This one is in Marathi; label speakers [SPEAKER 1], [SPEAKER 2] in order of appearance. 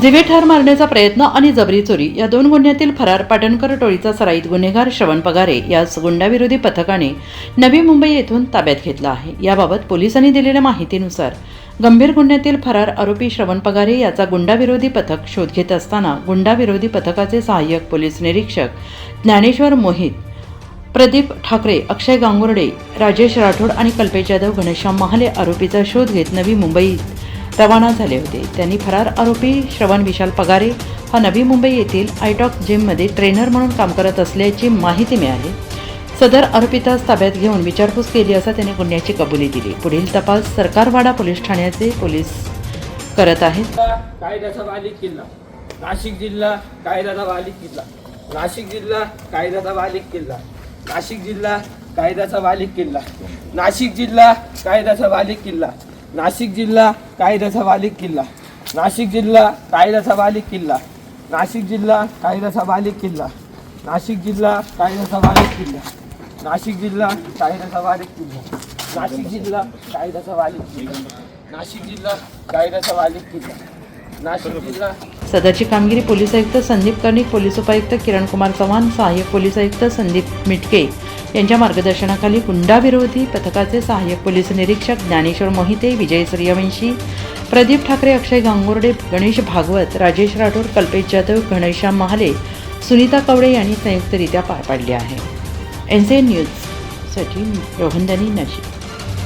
[SPEAKER 1] जिवे ठार मारण्याचा प्रयत्न आणि जबरी चोरी या दोन गुन्ह्यातील फरार पाटणकर टोळीचा सराईत गुन्हेगार श्रवण पगारे यास गुंडाविरोधी पथकाने नवी मुंबई येथून ताब्यात घेतला आहे. याबाबत पोलिसांनी दिलेल्या माहितीनुसार गंभीर गुन्ह्यातील फरार आरोपी श्रवण पगारे याचा गुंडाविरोधी पथक शोध घेत असताना गुंडाविरोधी पथकाचे सहाय्यक पोलीस निरीक्षक ज्ञानेश्वर मोहित प्रदीप ठाकरे अक्षय गांगुर्डे राजेश राठोड आणि कल्पेश जाधव घनश्याम महाले आरोपीचा शोध घेत नवी मुंबईत रवाना झाले होते. त्यांनी फरार आरोपी श्रवण विशाल पगारे हा नवी मुंबई येथील आयटॉक जिममध्ये ट्रेनर म्हणून काम करत असल्याची माहिती मिळाली. सदर आरोपीतास ताब्यात घेऊन विचारपूस केली असता त्याने गुन्ह्याची कबुली दिली. पुढील तपास सरकारवाडा पोलीस ठाण्याचे पोलीस करत आहेत.
[SPEAKER 2] कायद्याचा बालिक किल्ला नाशिक जिल्हा कायद्याचा बालिक किल्ला नाशिक जिल्हा कायद्याचा बालिक किल्ला नाशिक जिल्हा कायद्याचा बालिक किल्ला नाशिक जिल्हा कायद्याचा बालिक किल्ला नाशिक जिल्हा कायद्याचा बालिक किल्ला. नाशिक जिल्हा कायद्याचा बालिक किल्ला. नाशिक जिल्हा कायद्याचा बालिक किल्ला. नाशिक जिल्हा कायद्याचा बालिक किल्ला. नाशिक जिल्हा कायद्याचा बालिक किल्ला. नाशिक जिल्हा कायद्याचा बालिक किल्ला. नाशिक जिल्हा कायद्याचा बालिक किल्ला. नाशिक जिल्हा
[SPEAKER 1] सदरची कामगिरी पोलीस आयुक्त संदीप कर्णिक पोलीस उपायुक्त किरण कुमार चव्हाण सहाय्यक पोलीस आयुक्त संदीप मिटके. यांच्या मार्गदर्शनाखाली गुंडाविरोधी पथकाचे सहाय्यक पोलीस निरीक्षक ज्ञानेश्वर मोहिते विजय सूर्यवंशी प्रदीप ठाकरे अक्षय गांगुर्डे गणेश भागवत राजेश राठोड कल्पेश जाधव घनश्याम महाले सुनीता कवडे यांनी संयुक्तरित्या पार पाडले आहे. एन सी एन न्यूजसाठी रोहनदानी नाशिक.